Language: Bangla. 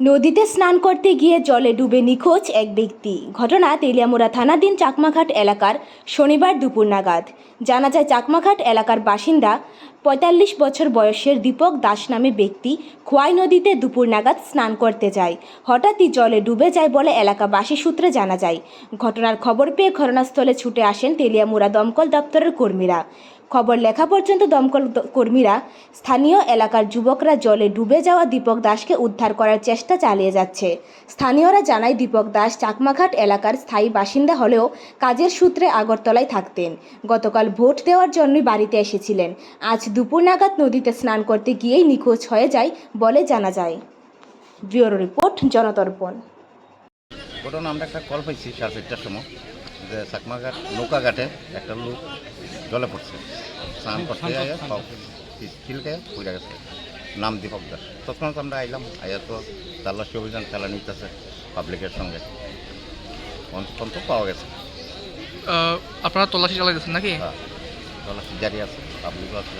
নদীতে স্নান করতে গিয়ে জলে ডুবে নিখোঁজ এক ব্যক্তি। ঘটনা তেলিয়ামুড়া থানাধীন চাকমাঘাট এলাকার শনিবার দুপুর নাগাদ। জানা যায়, চাকমাঘাট এলাকার বাসিন্দা পঁয়তাল্লিশ বছর বয়সের দীপক দাস নামে ব্যক্তি খোয়াই নদীতে দুপুর নাগাদ স্নান করতে যায়। হঠাৎই জলে ডুবে যায় বলে এলাকাবাসী সূত্রে জানা যায়। ঘটনার খবর পেয়ে ঘটনাস্থলে ছুটে আসেন তেলিয়ামুড়া দমকল দপ্তরের কর্মীরা। খবর লেখা পর্যন্ত দমকল কর্মীরা স্থানীয় এলাকার যুবকরা জলে ডুবে যাওয়া দীপক দাসকে উদ্ধার করার চেষ্টা চালিয়ে যাচ্ছে। স্থানীয়রা জানায়, দীপক দাস চাকমাঘাট এলাকার স্থায়ী বাসিন্দা হলেও কাজের সূত্রে আগরতলায় থাকতেন। গতকাল ভোট দেওয়ার জন্যই বাড়িতে এসেছিলেন। আজ দুপুর নাগাদ নদীতে স্নান করতে গিয়েই নিখোঁজ হয়ে যায় বলে জানা যায়। Bureau report, Janatarpan. ঘটনা আমরা একটা কল পাইছি সাড়ে চারটার সময়। যে চাকমাঘাট নৌকাঘাটে একটা লোক জলে পড়ছে। স্নান করতে খিলকে পড়ে গেছে। নাম দীপক দাস। তৎক্ষণাৎ আমরা আইলাম আয়া তো তাল্লাশি অভিযান চালা নিতেছে পাবলিকের সঙ্গে। অন্তত পাওয়া গেছে। আপনারা তল্লাশি চালাইতেছেন নাকি? হ্যাঁ। তল্লাশি জারি আছে পাবলিকও আছে